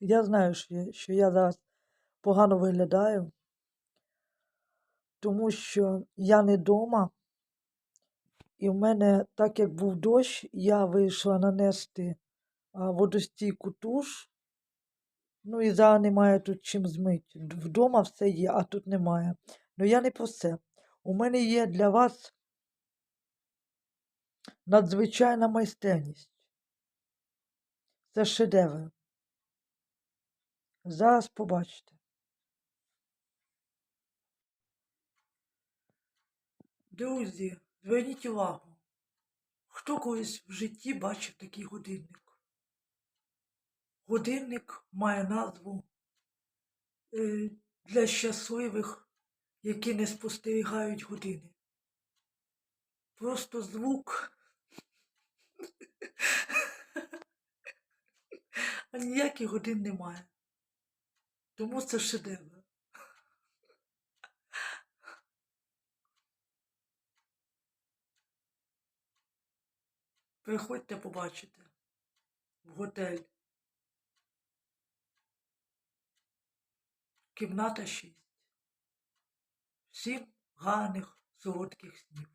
Я знаю, що я, зараз погано виглядаю, тому що я не вдома, і в мене, так як був дощ, я вийшла нанести водостійку туш. Ну і зараз немає тут чим змити. Вдома все є, а тут немає. Ну я не про це. У мене є для вас надзвичайна майстерність. Це шедевр. Зараз побачите. Друзі, зверніть увагу. Хто колись в житті бачив такий годинник? Годинник має назву е, для щасливих, які не спостерігають години. Просто звук. А ніяких годин немає. Тому це шедевр. Приходьте побачите в готель. Кімната 6. Всім гарних солодких снів.